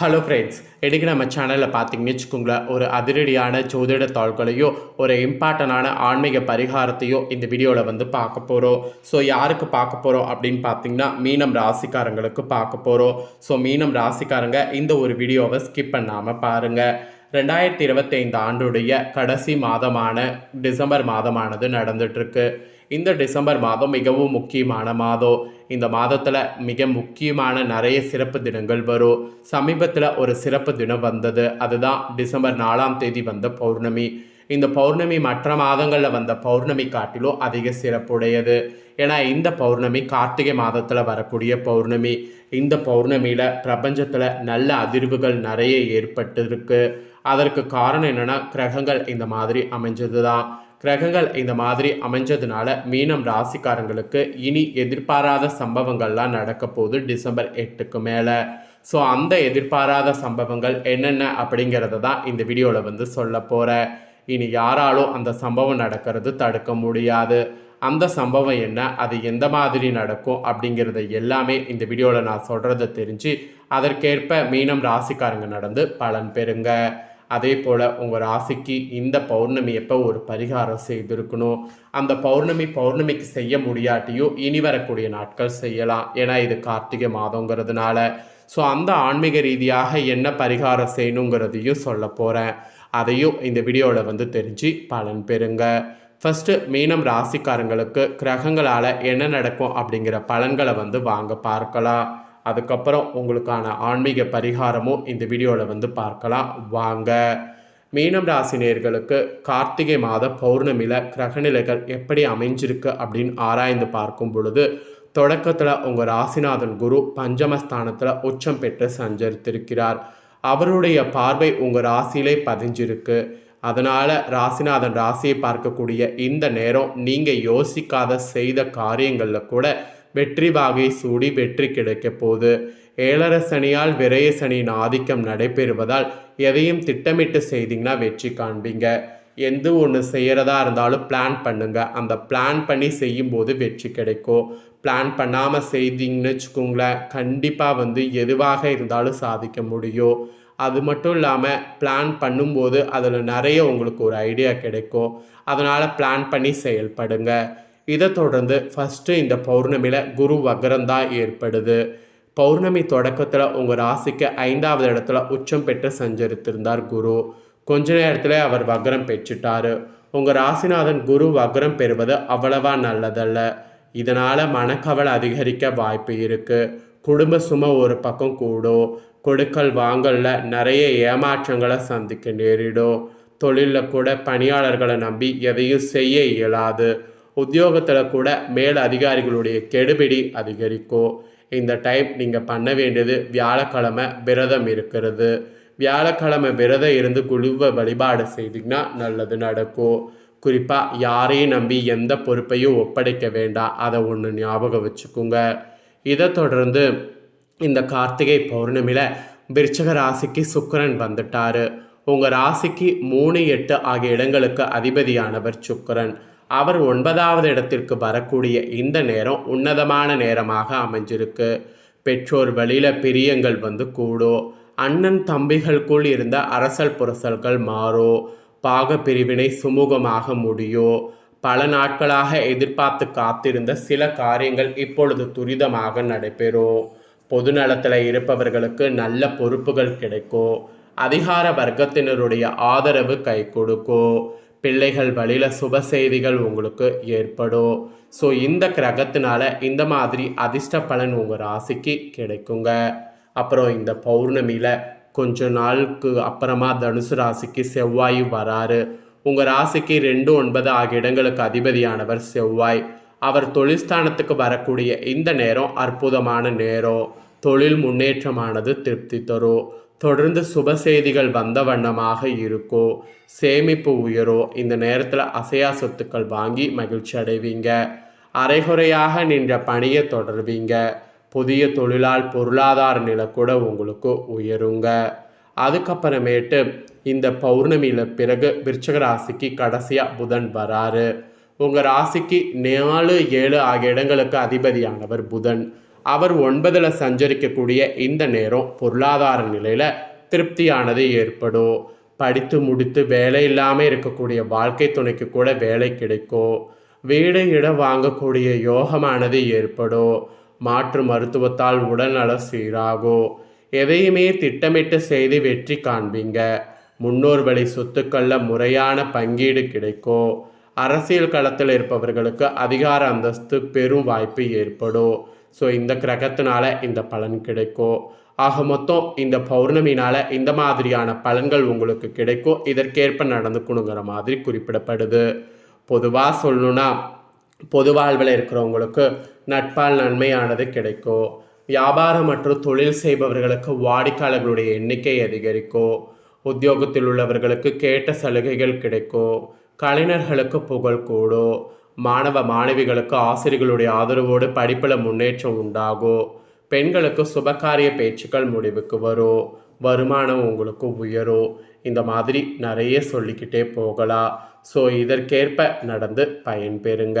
Hello friends இன்றைக்கி நம்ம சேனலில் பார்த்தீங்கன்னு வச்சுக்கோங்களேன் ஒரு அதிரடியான ஜோதிட தாள்களையோ ஒரு இம்பார்ட்டண்டான ஆன்மீக பரிகாரத்தையோ இந்த வீடியோவில் வந்து பார்க்க போகிறோம் ஸோ யாருக்கு பார்க்க போகிறோம் அப்படின்னு பார்த்தீங்கன்னா மீனம் ராசிக்காரங்களுக்கு பார்க்க போகிறோம் ஸோ மீனம் ராசிக்காரங்க இந்த ஒரு வீடியோவை ஸ்கிப் பண்ணாமல் பாருங்கள் ரெண்டாயிரத்தி இருபத்தைந்து ஆண்டுடைய கடைசி மாதமான டிசம்பர் மாதமானது நடந்துட்டுருக்கு இந்த டிசம்பர் மாதம் மிகவும் முக்கியமான மாதம். இந்த மாதத்தில் மிக முக்கியமான நிறைய சிறப்பு தினங்கள் வரும். சமீபத்தில் ஒரு சிறப்பு தினம் வந்தது. அதுதான் டிசம்பர் நாலாம் தேதி வந்த பௌர்ணமி. இந்த பௌர்ணமி மற்ற மாதங்களில் வந்த பௌர்ணமி காட்டிலும் அதிக சிறப்புடையது. ஏன்னா இந்த பௌர்ணமி கார்த்திகை மாதத்தில் வரக்கூடிய பௌர்ணமி. இந்த பௌர்ணமியில் பிரபஞ்சத்தில் நல்ல அதிர்வுகள் நிறைய ஏற்பட்டிருக்கு. அதற்கு காரணம் என்னென்னா கிரகங்கள் இந்த மாதிரி அமைஞ்சது தான் கிரகங்கள் இந்த மாதிரி அமைஞ்சதுனால மீனம் ராசிக்காரங்களுக்கு இனி எதிர்பாராத சம்பவங்கள்லாம் நடக்க போகுது டிசம்பர் எட்டுக்கு மேலே. ஸோ அந்த எதிர்பாராத சம்பவங்கள் என்னென்ன அப்படிங்கிறத தான் இந்த வீடியோவில் வந்து சொல்ல போகிறேன் இனி யாராலும் அந்த சம்பவம் நடக்கிறது தடுக்க முடியாது. அந்த சம்பவம் என்ன அது எந்த மாதிரி நடக்கும் அப்படிங்கிறத எல்லாமே இந்த வீடியோவில் நான் சொல்கிறத தெரிஞ்சு அதற்கேற்ப மீனம் ராசிக்காரங்க நடந்து பலன் பெறுங்க. அதே போல் உங்கள் ராசிக்கு இந்த பௌர்ணமி எப்போ ஒரு பரிகாரம் செய்திருக்கணும்? அந்த பௌர்ணமி பௌர்ணமிக்கு செய்ய முடியாட்டியும் இனி வரக்கூடிய நாட்கள் செய்யலாம். ஏன்னா இது கார்த்திகை மாதங்கிறதுனால. ஸோ அந்த ஆன்மீக ரீதியாக என்ன பரிகாரம் செய்யணுங்கிறதையும் சொல்ல போகிறேன் அதையும் இந்த வீடியோவில் வந்து தெரிஞ்சு பலன் பெறுங்க. ஃபஸ்ட்டு மீனம் ராசிக்காரங்களுக்கு கிரகங்களால் என்ன நடக்கும் அப்படிங்கிற பலன்களை வந்து வாங்க பார்க்கலாம். அதுக்கப்புறம் உங்களுக்கான ஆன்மீக பரிகாரமும் இந்த வீடியோவில் வந்து பார்க்கலாம். வாங்க. மீனம் ராசி நேர்களுக்கு கார்த்திகை மாத பௌர்ணமியில் கிரகநிலைகள் எப்படி அமைஞ்சிருக்கு அப்படின்னு ஆராய்ந்து பார்க்கும் பொழுது தொடக்கத்தில் உங்கள் ராசிநாதன் குரு பஞ்சமஸ்தானத்தில் உச்சம் பெற்று சஞ்சரித்திருக்கிறார். அவருடைய பார்வை உங்கள் ராசியிலே பதிஞ்சிருக்கு. அதனால் ராசிநாதன் ராசியை பார்க்கக்கூடிய இந்த நேரம் நீங்கள் யோசிக்காத செய்த காரியங்களில் கூட வெற்றி வாகை சூடி வெற்றி கிடைக்க போகுது. ஏழர சனியால் விரைய சனியின் ஆதிக்கம் நடைபெறுவதால் எதையும் திட்டமிட்டு செய்தீங்கன்னா வெற்றி காண்பீங்க. எந்த ஒன்று செய்கிறதா இருந்தாலும் பிளான் பண்ணுங்க. அந்த பிளான் பண்ணி செய்யும்போது வெற்றி கிடைக்கும். பிளான் பண்ணாமல் செய்தீங்கன்னு வச்சுக்கோங்களேன் கண்டிப்பாக வந்து எதுவாக இருந்தாலும் சாதிக்க முடியும். அது மட்டும் இல்லாமல் பிளான் பண்ணும்போது அதில் நிறைய உங்களுக்கு ஒரு ஐடியா கிடைக்கும். அதனால் பிளான் பண்ணி செயல்படுங்க. இதை தொடர்ந்து ஃபஸ்ட்டு இந்த பௌர்ணமியில் குரு வக்ரம் தான் ஏற்படுது. பௌர்ணமி தொடக்கத்தில் உங்கள் ராசிக்கு ஐந்தாவது இடத்துல உச்சம் பெற்று சஞ்சரித்திருந்தார் குரு. கொஞ்ச நேரத்தில் அவர் வக்ரம் பெற்றுட்டார். உங்கள் ராசிநாதன் குரு வக்ரம் பெறுவது அவ்வளவா நல்லதல்ல. இதனால் மனக்கவலை அதிகரிக்க வாய்ப்பு இருக்குது குடும்ப சுமை ஒரு பக்கம் கூடும். கொடுக்கல் வாங்கலில் நிறைய ஏமாற்றங்களை சந்திக்க நேரிடும். தொழிலில் கூட பணியாளர்களை நம்பி எதையும் செய்ய இயலாது. உத்தியோகத்தில் கூட மேல் அதிகாரிகளுடைய கெடுபிடி அதிகரிக்கும். இந்த டைம் நீங்கள் பண்ண வேண்டியது வியாழக்கிழமை விரதம் இருக்கிறது. வியாழக்கிழமை விரதம் இருந்து குழுவை வழிபாடு செய்தீங்கன்னா நல்லது நடக்கும். குறிப்பாக யாரையும் நம்பி எந்த பொறுப்பையும் ஒப்படைக்க வேண்டாம். அதை ஒன்று ஞாபகம் வச்சுக்கோங்க. இதை தொடர்ந்து இந்த கார்த்திகை பௌர்ணமியில் விருச்சக ராசிக்கு சுக்கரன் வந்துட்டார். உங்கள் ராசிக்கு மூணு எட்டு ஆகிய இடங்களுக்கு அதிபதியானவர் சுக்கரன். அவர் ஒன்பதாவது இடத்திற்கு வரக்கூடிய இந்த நேரம் உன்னதமான நேரமாக அமைஞ்சிருக்கு. பெற்றோர் வழியில் பிரியங்கள் வந்து கூடும் அண்ணன் தம்பிகளுக்குள் இருந்த அரசல் புரசல்கள் மாறும் பாக பிரிவினை சுமூகமாக முடியும் பல நாட்களாக எதிர்பார்த்து காத்திருந்த சில காரியங்கள் இப்பொழுது துரிதமாக நடைபெறும் பொதுநலத்தில் இருப்பவர்களுக்கு நல்ல பொறுப்புகள் கிடைக்கும் அதிகார வர்க்கத்தினருடைய ஆதரவு கை கொடுக்கும் பிள்ளைகள் வழியில் சுப செய்திகள் உங்களுக்கு ஏற்படும். ஸோ இந்த கிரகத்தினால இந்த மாதிரி அதிர்ஷ்ட பலன் உங்கள் ராசிக்கு கிடைக்குங்க. அப்புறம் இந்த பௌர்ணமியில் கொஞ்ச நாளுக்கு அப்புறமா தனுசு ராசிக்கு செவ்வாய் வராரு. உங்கள் ராசிக்கு ரெண்டு ஒன்பது ஆகிய இடங்களுக்கு அதிபதியானவர் செவ்வாய். அவர் தொழில்ஸ்தானத்துக்கு வரக்கூடிய இந்த நேரம் அற்புதமான நேரம். தொழில் முன்னேற்றமானது திருப்தி தரும். தொடர்ந்து சுப செய்திகள் வந்த வண்ணமாக இருக்கோ சேமிப்பு உயரும் இந்த நேரத்தில் அசையா சொத்துக்கள் வாங்கி மகிழ்ச்சி அடைவீங்க. அரைகுறையாக நின்ற பணியை தொடர்வீங்க. புதிய தொழிலால் பொருளாதார நிலை கூட உங்களுக்கு உயருங்க. அதுக்கப்புறமேட்டு இந்த பௌர்ணமியில் பிறகு விருச்சக ராசிக்கு கடைசியாக புதன் வராரு. உங்கள் ராசிக்கு நாலு ஏழு ஆகிய இடங்களுக்கு அதிபதியானவர் புதன். அவர் ஒன்பதில் சஞ்சரிக்கக்கூடிய இந்த நேரம் பொருளாதார நிலையில் திருப்தியானது ஏற்படும். படித்து முடித்து வேலை இல்லாமல் இருக்கக்கூடிய வாழ்க்கை துணைக்கு கூட வேலை கிடைக்கும். வீடு இடம் வாங்கக்கூடிய யோகமானது ஏற்படும். மாற்று மருத்துவத்தால் உடல்நலம் சீராகும். எதையுமே திட்டமிட்டு செய்து வெற்றி காண்பீங்க. முன்னோர் வழி சொத்துக்களில் முறையான பங்கீடு கிடைக்கும். அரசியல் களத்தில் இருப்பவர்களுக்கு அதிகார அந்தஸ்து பெரும் வாய்ப்பு ஏற்படும். ஸோ இந்த கிரகத்தினால இந்த பலன் கிடைக்கும். ஆக மொத்தம் இந்த பௌர்ணமினால இந்த மாதிரியான பலன்கள் உங்களுக்கு கிடைக்கும். இதற்கேற்ப நடந்துக்கணுங்கிற மாதிரி குறிப்பிடப்படுது. பொதுவாக சொல்லணும்னா பொது வாழ்வில் இருக்கிறவங்களுக்கு நட்பால் நன்மையானது கிடைக்கும். வியாபாரம் மற்றும் தொழில் செய்பவர்களுக்கு வாடிக்கையாளர்களுடைய எண்ணிக்கை அதிகரிக்கும். உத்தியோகத்தில் உள்ளவர்களுக்கு கேட்ட சலுகைகள் கிடைக்கும். கலைஞர்களுக்கு புகழ் கூடும். மாணவ மாணவிகளுக்கு ஆசிரியர்களுடைய ஆதரவோடு படிப்பில் முன்னேற்றம் உண்டாகும் பெண்களுக்கு சுபகாரிய பேச்சுக்கள் முடிவுக்கு வரும் வருமானம் உங்களுக்கு உயரும் இந்த மாதிரி நிறைய சொல்லிக்கிட்டே போகலாம் ஸோ இதற்கேற்ப நடந்து பயன்பெறுங்க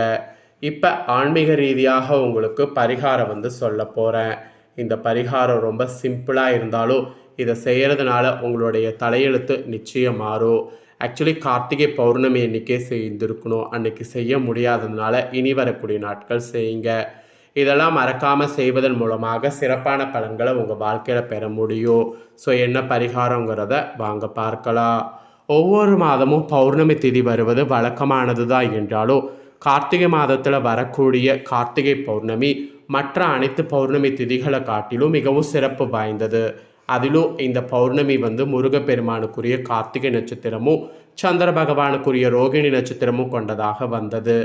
இப்போ ஆன்மீக ரீதியாக உங்களுக்கு பரிகாரம் வந்து சொல்ல போகிறேன் இந்த பரிகாரம் ரொம்ப சிம்பிளாக இருந்தாலும் இதை செய்கிறதுனால உங்களுடைய தலையெழுத்து நிச்சயம் மாறும். ஆக்சுவலி கார்த்திகை பௌர்ணமி அன்றைக்கே செய்திருக்கணும். அன்னைக்கு செய்ய முடியாததுனால இனி வரக்கூடிய நாட்கள் செய்யுங்க. இதெல்லாம் மறக்காமல் செய்வதன் மூலமாக சிறப்பான பலன்களை உங்கள் வாழ்க்கையில் பெற முடியும். ஸோ என்ன பரிகாரங்கிறத வாங்க பார்க்கலாம். ஒவ்வொரு மாதமும் பௌர்ணமி திதி வருவது வழக்கமானது தான் என்றாலும் கார்த்திகை மாதத்தில் வரக்கூடிய கார்த்திகை பௌர்ணமி மற்ற அனைத்து பௌர்ணமி திதிகளை காட்டிலும் மிகவும் சிறப்பு வாய்ந்தது. அதிலும் இந்த பௌர்ணமி வந்து முருகப்பெருமானுக்குரிய கார்த்திகை நட்சத்திரமும் சந்திர பகவானுக்குரிய ரோகிணி நட்சத்திரமும் கொண்டதாக வந்தது.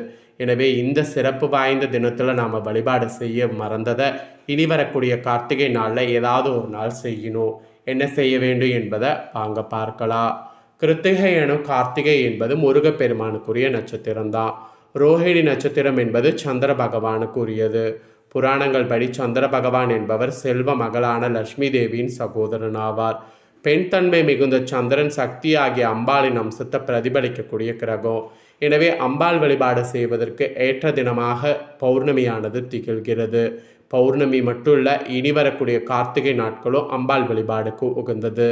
எனவே இந்த சிறப்பு வாய்ந்த தினத்தில் நாம் வழிபாடு செய்ய மறந்ததை இனி வரக்கூடிய கார்த்திகை நாளில் ஏதாவது ஒரு நாள் செய்யணும். என்ன செய்ய வேண்டும் என்பதை வாங்க பார்க்கலாம். கிருத்திகை எனும் கார்த்திகை என்பது முருகப்பெருமானுக்குரிய நட்சத்திரம்தான். ரோஹிணி நட்சத்திரம் என்பது சந்திர பகவானுக்குரியது. புராணங்கள் படி சந்திர பகவான் என்பவர் செல்வ மகளான லட்சுமி தேவியின் சகோதரன் ஆவார் பெண் தன்மை மிகுந்த சந்திரன் சக்தி ஆகிய அம்பாளின் அம்சத்தை பிரதிபலிக்கக்கூடிய கிரகம். எனவே அம்பாள் வழிபாடு செய்வதற்கு ஏற்ற தினமாக பௌர்ணமியானது திகழ்கிறது. பௌர்ணமி மட்டும் இல்லை இனி வரக்கூடிய கார்த்திகை நாட்களும் அம்பாள் வழிபாடுக்கு உகந்தது.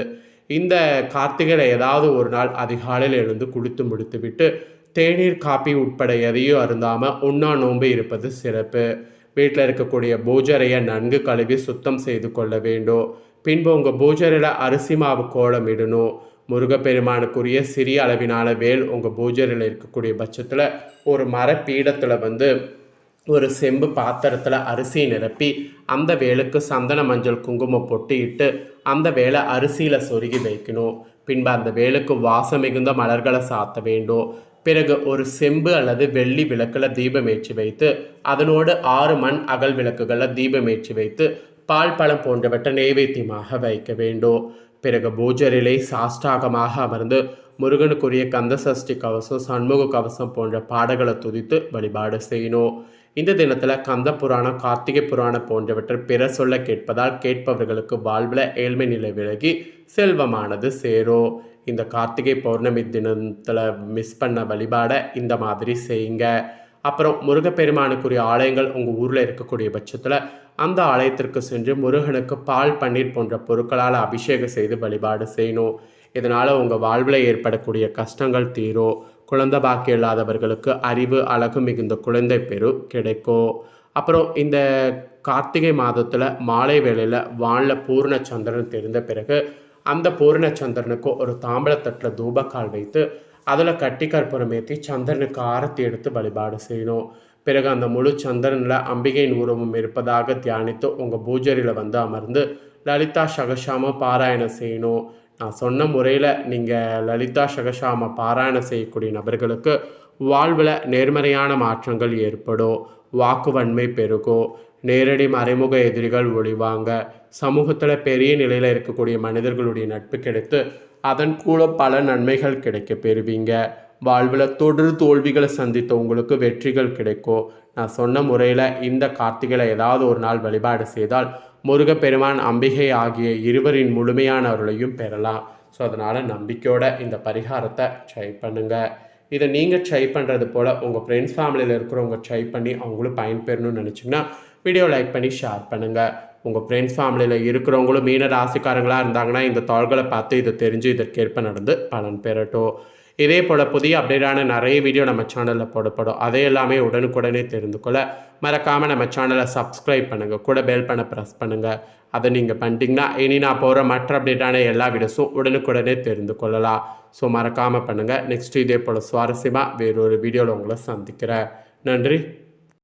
இந்த கார்த்திகையில் ஏதாவது ஒரு நாள் அதிகாலையில் எழுந்து குளித்து முடித்துவிட்டு தேநீர் காப்பி உட்பட எதையும் அருந்தாமல் உண்ணா நோன்பு இருப்பது சிறப்பு. வீட்டில் இருக்கக்கூடிய பூஜரையை நன்கு கழுவி சுத்தம் செய்து கொள்ள வேண்டும். பின்பு உங்கள் பூஜரையில் அரிசி மாவு கோலம் இடணும். முருகப்பெருமானுக்குரிய சிறிய அளவினால வேல் உங்கள் பூஜரையில் இருக்கக்கூடிய பட்சத்தில் ஒரு மரப்பீடத்தில் வந்து ஒரு செம்பு பாத்திரத்தில் அரிசி நிரப்பி அந்த வேலுக்கு சந்தன மஞ்சள் குங்குமம் பொட்டிட்டு அந்த வேலை அரிசியில் சொருகி வைக்கணும். பின்பு அந்த வேலுக்கு வாசம் மிகுந்த மலர்களை சாத்த வேண்டும். பிறகு ஒரு செம்பு அல்லது வெள்ளி விளக்கில் தீபம் ஏற்றி வைத்து அதனோடு ஆறு மண் அகல் விளக்குகளில் தீபம் ஏற்றி வைத்து பால் பழம் போன்றவற்றை நைவேத்தியமாக வைக்க வேண்டும். பிறகு பூஜரிலே சாஷ்டாகமாக அமர்ந்து முருகனுக்குரிய கந்த சஷ்டி கவசம் சண்முக கவசம் போன்ற பாடல்களை துதித்து வழிபாடு செய்யணும். இந்த தினத்தில் கந்த புராணம் கார்த்திகை புராணம் போன்றவற்றை பிற சொல்ல கேட்பதால் கேட்பவர்களுக்கு வாழ்வில் ஏழ்மை நிலை விலகி செல்வமானது சேரும். இந்த கார்த்திகை பௌர்ணமி தினத்தில் மிஸ் பண்ண வழிபாடை இந்த மாதிரி செய்யுங்க. அப்புறம் முருகப்பெருமானுக்குரிய ஆலயங்கள் உங்கள் ஊரில் இருக்கக்கூடிய பட்சத்தில் அந்த ஆலயத்திற்கு சென்று முருகனுக்கு பால் பன்னீர் போன்ற பொருட்களால் அபிஷேகம் செய்து வழிபாடு செய்யணும். இதனால் உங்கள் வாழ்வில் ஏற்படக்கூடிய கஷ்டங்கள் தீரும். குழந்தை பாக்கியம் இல்லாதவர்களுக்கு அறிவு அழகு மிகுந்த குழந்தை பெரு கிடைக்கும். அப்புறம் இந்த கார்த்திகை மாதத்தில் மாலை வேளையில் வானில் பூர்ண சந்திரன் தெரிந்த பிறகு அந்த பூர்ண சந்திரனுக்கு ஒரு தாம்பளத்தட்டில் தூபக்கால் வைத்து அதில் கட்டி கற்பூரம் ஏற்றி சந்திரனுக்கு ஆரத்தி எடுத்து வழிபாடு செய்யணும். பிறகு அந்த முழு சந்திரனில் அம்பிகையின் உருவம் இருப்பதாக தியானித்து உங்கள் பூஜரியில் வந்து அமர்ந்து லலிதா சகசாம பாராயணம் செய்யணும். நான் சொன்ன முறையில் நீங்கள் லலிதா சகசாம பாராயணம் செய்யக்கூடிய நபர்களுக்கு வாழ்வில் நேர்மறையான மாற்றங்கள் ஏற்படும். வாக்குவன்மை பெருகும். நேரடி மறைமுக எதிரிகள் ஒழிவாங்க சமூகத்தில் பெரிய நிலையில் இருக்கக்கூடிய மனிதர்களுடைய நட்பு கிடைத்து அதன் கூட பல நன்மைகள் கிடைக்க பெறுவீங்க. வாழ்வில் தொடர் தோல்விகளை சந்தித்த உங்களுக்கு வெற்றிகள் கிடைக்கும். நான் சொன்ன முறையில் இந்த கார்த்திகளை ஏதாவது ஒரு நாள் வழிபாடு செய்தால் முருகப்பெருமான் அம்பிகை ஆகிய இருவரின் முழுமையான அருளையும் பெறலாம். ஸோ அதனால் நம்பிக்கையோட இந்த பரிகாரத்தை ட்ரை பண்ணுங்கள் இதை நீங்கள் ட்ரை பண்ணுறது போல் உங்கள் ஃப்ரெண்ட்ஸ் ஃபேமிலியில் இருக்கிறவங்க ட்ரை பண்ணி அவங்களும் பயன்பெறணும்னு நினச்சிங்கன்னா வீடியோ லைக் பண்ணி ஷேர் பண்ணுங்கள் உங்கள் ஃப்ரெண்ட்ஸ் ஃபேமிலியில் இருக்கிறவங்களும் மீன ராசிக்காரங்களாக இருந்தாங்கன்னா இந்த தாள்களை பார்த்து இதை தெரிஞ்சு இதற்கேற்ப நடந்து பலன் பெறட்டும். இதே போல் புதிய அப்டேட்டான நிறைய வீடியோ நம்ம சேனலில் போடப்படும். அதை எல்லாமே உடனுக்குடனே தெரிந்து கொள்ள மறக்காமல் நம்ம சேனலை சப்ஸ்கிரைப் பண்ணுங்கள் கூட பெல் பண்ண ப்ரெஸ் பண்ணுங்கள் அதை நீங்கள் பண்ணிட்டீங்கன்னா இனி நான் போகிற மற்ற அப்டேட்டான எல்லா வீடியோஸும் உடனுக்குடனே தெரிந்து கொள்ளலாம். ஸோ மறக்காமல் பண்ணுங்கள் நெக்ஸ்ட் இதே போல் சுவாரஸ்யமாக வேறொரு வீடியோவில் உங்களை சந்திக்கிறேன். நன்றி.